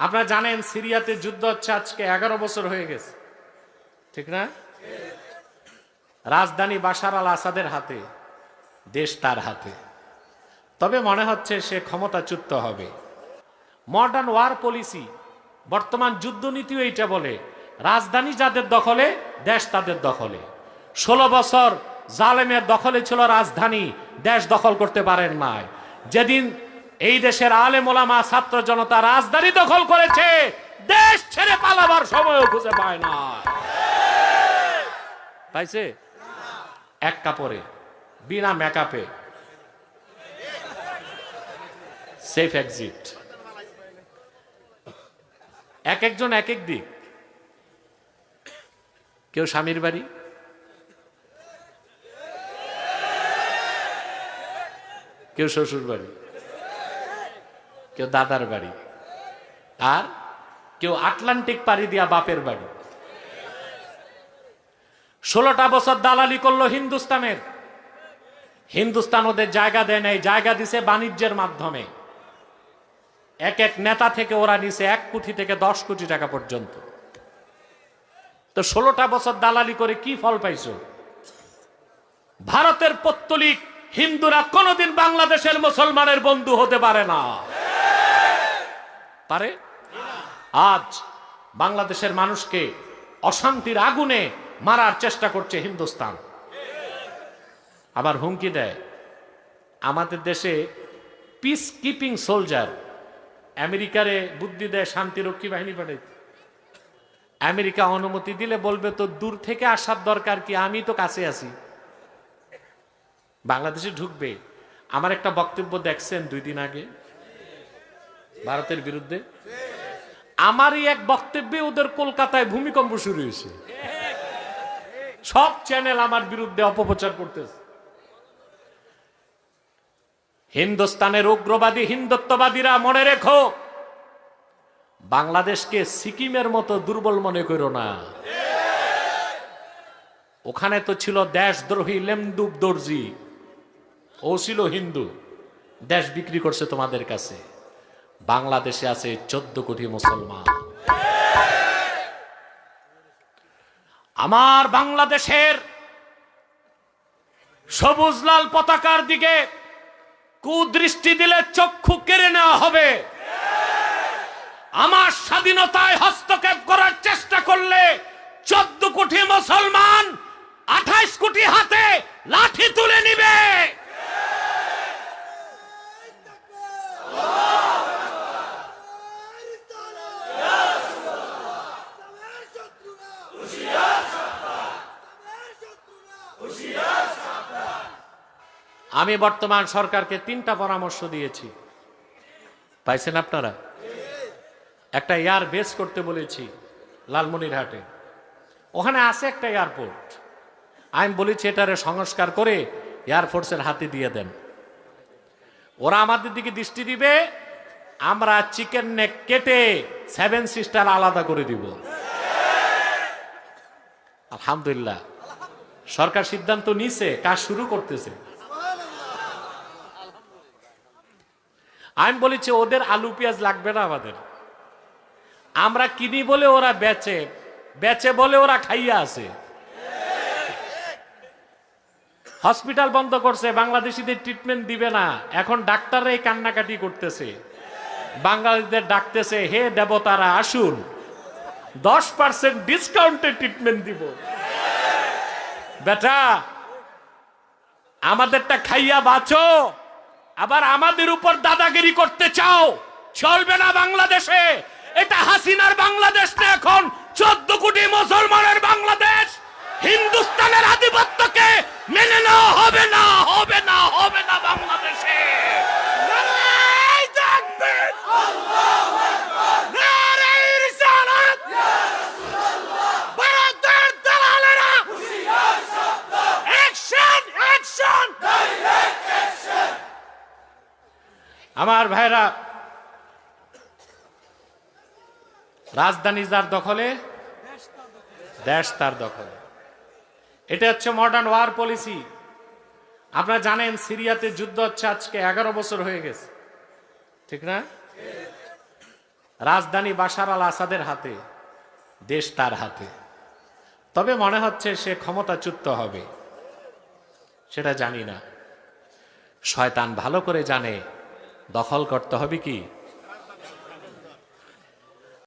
আপনারা জানেন সিরিয়াতে যুদ্ধ হচ্ছে আজকে এগারো বছর হয়ে গেছে। ঠিক না? রাজধানী বাশার আল আসাদের হাতে, দেশ তার হাতে। তবে মনে হচ্ছে সে ক্ষমতাচ্যুত হবে। মডার্ন ওয়ার পলিসি, বর্তমান যুদ্ধনীতিও এইটা বলে, রাজধানী যাদের দখলে, দেশ তাদের দখলে। ষোলো বছর জালেমের দখলে ছিল রাজধানী, দেশ দখল করতে পারেন নাই। যেদিন এই দেশের আলেম ওলামা, ছাত্র জনতা রাজধানী দখল করেছে। দেশ ছেড়ে পালাবার সময়ও খুঁজে পায় না। পাইছে? এক কাপড়ে, বিনা মেকআপে সেফ এক্সিট এক একজন এক এক দিক। কেউ স্বামীর বাড়ি? কেউ শ্বশুর বাড়ি? কেউ দাদার বাড়ি। আর কেউ আটলান্টিক পাড়ি দিয়া বাপের বাড়ি। ষোলোটা বছর দালালি করল হিন্দুস্তানের। হিন্দুস্তান ওদের জায়গা দেয় নাই, জায়গা দিছে বাণিজ্যের মাধ্যমে। এক এক নেতা থেকে ওরা নিছে এক কোটি থেকে দশ কোটি টাকা পর্যন্ত। তো ষোলোটা বছর দালালি করে কি ফল পাইছো? ভারতের পত্তলিক হিন্দুরা কোনোদিন বাংলাদেশের মুসলমানের বন্ধু হতে পারে না। পারে? আজ বাংলাদেশের মানুষকে অশান্তির আগুনে মারার চেষ্টা করছে হিন্দুস্তান। আবার হুমকি দেয়, আমাদের দেশে পিস কিপিং সোলজার আমেরিকারে বুদ্ধি দেয় শান্তিরক্ষী বাহিনী পাঠাইতে আমেরিকা অনুমতি দিলে বলবে, তো দূর থেকে আসার দরকার কি? আমি তো কাছে আছি। বাংলাদেশে ঢুকবে। আমার একটা বক্তব্য দেখছেন দুই দিন আগে। ভারতের বিরুদ্ধে। আমারই এক বক্তব্যে ওদের কলকাতায় ভূমিকম্প শুরু হয়েছে। সব চ্যানেল আমার বিরুদ্ধে অপপ্রচার করতেছে। হিন্দুস্তানের উগ্রবাদী হিন্দুত্ববাদীরা মনে রেখো, বাংলাদেশকে সিকিমের মতো দুর্বল মনে করো না। ওখানে তো ছিল দেশদ্রোহী লেমডুব দর্জি ও ছিল হিন্দু, দেশ বিক্রি করছে তোমাদের কাছে। বাংলাদেশে আছে চোদ্দ কোটি মুসলমান। আমার বাংলাদেশের সবুজ লাল পতাকার দিকে কুদৃষ্টি দিলে চক্ষু কেড়ে নেওয়া হবে। আমার স্বাধীনতায় হস্তক্ষেপ করার চেষ্টা করলে চোদ্দ কোটি মুসলমান আঠাইশ কোটি হাতে লাঠি তুলে নিবে আমি বর্তমান সরকারকে তিনটা পরামর্শ দিয়েছি। পাইছেন আপনারা? একটা এয়ার বেস করতে বলেছি লালমনিরহাটে। ওখানে আছে একটা এয়ারপোর্ট। আমি বলেছি এটারে সংস্কার করে এয়ারফোর্সের হাতে দিয়ে দেন। ওরা আমাদের দিকে দৃষ্টি দিবে, আমরা চিকেন নেক কেটে সেভেন সিস্টার আলাদা করে দিব। আলহামদুলিল্লাহ। সরকার সিদ্ধান্ত নিছে, কাজ শুরু করতেছে। আমি বলেছি, ওদের আলু পেঁয়াজ লাগবে না আমাদের। আমরা কিনি বলে ওরা বেচে বেচে বলে ওরা খাইয়া আছে। হসপিটাল বন্ধ করছে, বাংলাদেশিদের ট্রিটমেন্ট দিবে না। এখন ডাক্তাররাই কান্নাকাটি করতেছে। বাঙালিদের ডাকতেছে, হে দেবতারা, আসুন। দশ পার্সেন্ট ডিসকাউন্টে ট্রিটমেন্ট দিব। বেটা, আমাদেরটা খাইয়া বাঁচো। আবার আমাদের উপর দাদাগিরি করতে চাও? চলবে না বাংলাদেশে। এটা হাসিনার বাংলাদেশ না এখন? চোদ্দ কোটি মুসলমানের বাংলাদেশ। হিন্দুস্তানের আধিপত্যকে মেনে নেওয়া হবে না। আমার ভাইরা, রাজধানী যার দখলে, দেশ তার দখলে। এটা হচ্ছে মডার্ন ওয়ার পলিসি আপনারা জানেন, সিরিয়াতে যুদ্ধ হচ্ছে আজকে এগারো বছর হয়ে গেছে। ঠিক না? রাজধানী বাশার আল আসাদের হাতে, দেশ তার হাতে। তবে মনে হচ্ছে সে ক্ষমতাচ্যুত হবে। সেটা জানি না। শয়তান ভালো করে জানে দখল করতে হবে কি?